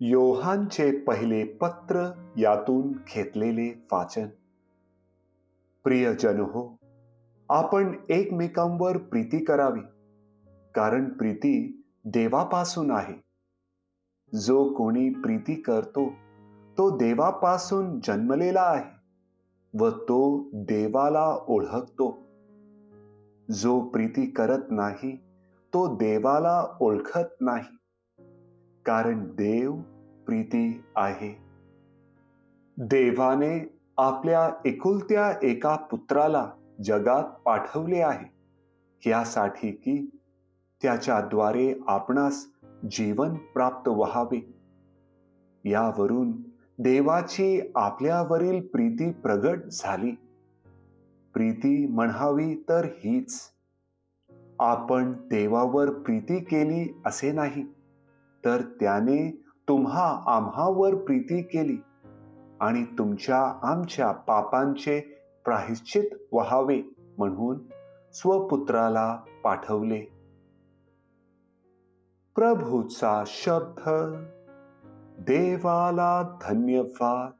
योहानचे पहिले पत्र यातून घेतलेले वाचन. प्रियजन हो आपण एकमेकांवर प्रीती करावी कारण प्रीती देवापासून आहे. जो कोणी प्रीती करतो तो देवापासून जन्मलेला आहे व तो देवाला ओळखतो. जो प्रीती करत नाही तो देवाला ओळखत नाही. कारण देव प्रीती आहे. देवाने आपल्या एकुलत्या एका पुत्राला जगात पाठवले आहे. यासाठी की त्याच्याद्वारे आपणास जीवन प्राप्त व्हावे. यावरून देवाची आपल्यावरील प्रीती प्रगट झाली. प्रीती म्हणावी तर हीच. आपण देवावर प्रीती केली असे नाही. तर त्याने तुम्हा आम्हावर प्रीती केली आणि तुमच्या आमच्या पापांचे प्रायश्चित व्हावे म्हणून स्वपुत्राला पाठवले. प्रभूचा शब्द देवाला धन्यवाद.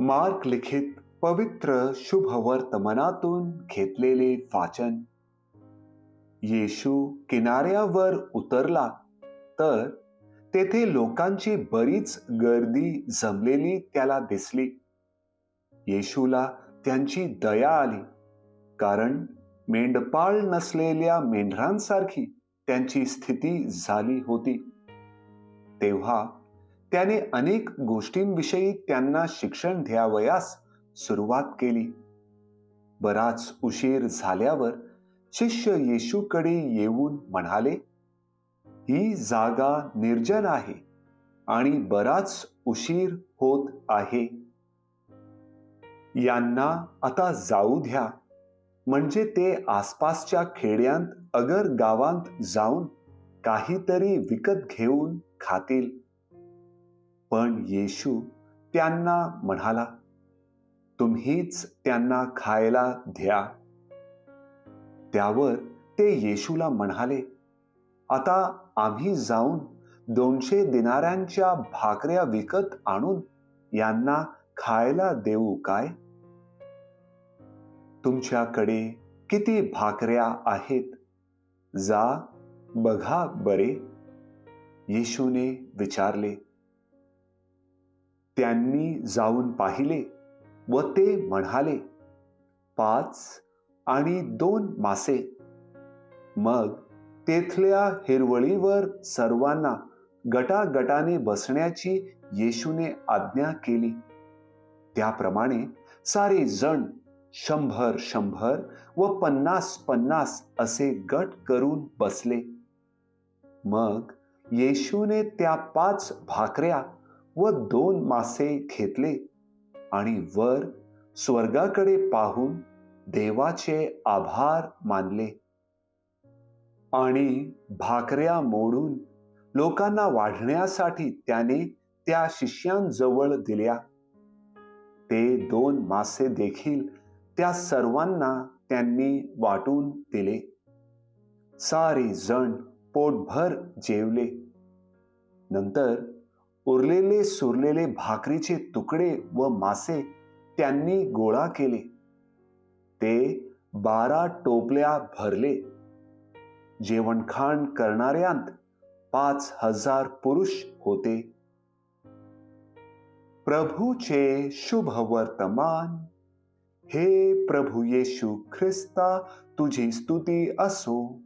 मार्क लिखित पवित्र शुभ वर्तमानातून घेतलेले वाचन. येशू किनाऱ्यावर उतरला तर तेथे लोकांची बरीच गर्दी जमलेली त्याला दिसली. येशूला त्यांची दया आली कारण मेंढपाळ नसलेल्या मेंढरांसारखी त्यांची स्थिती झाली होती. तेव्हा त्याने अनेक गोष्टींविषयी त्यांना शिक्षण द्यावयास सुरुवात केली. बराच उशीर झाल्यावर शिष्य येशूकडे येऊन म्हणाले ही जागा निर्जन आहे आणि बराच उशीर होत आहे. यांना आता जाऊ द्या. म्हणजे ते आसपासच्या खेड्यांत अगर गावांत जाऊन काहीतरी विकत घेऊन खातील. पण येशू त्यांना म्हणाला तुम्हीच त्यांना खायला द्या. त्यावर ते येशूला म्हणाले आता आम्ही जाऊन दोनशे दिनाऱ्यांच्या भाकऱ्या विकत आणून यांना खायला देऊ काय? तुमच्याकडे किती भाकऱ्या आहेत? जा बघा बरे. येशूने विचारले त्यांनी जाऊन पाहिले व ते म्हणाले पाच आणि दोन मासे. मग तेथल्या हिरवळीवर सर्वांना गटागटाने बसण्याची येशूने आज्ञा केली. त्याप्रमाणे सारे जण शंभर शंभर व पन्नास पन्नास असे गट करून बसले. मग येशूने त्या पाच भाकऱ्या व दोन मासे घेतले आणि वर स्वर्गाकडे पाहून देवाचे आभार मानले. आणि भाकऱ्या मोडून लोकांना वाढण्यासाठी त्याने त्या शिष्यांजवळ दिल्या. ते दोन मासे देखील त्या सर्वांना त्यांनी वाटून दिले. सारे जण पोटभर जेवले. नंतर उरलेले सुरलेले भाकरीचे तुकडे व मासे त्यांनी गोळा केले. ते बारा टोपल्या भरले. जेवणखाण करणाऱ्यांत पाच हजार पुरुष होते. प्रभूचे शुभ वर्तमान हे प्रभू येशू ख्रिस्ता तुझी स्तुती असो.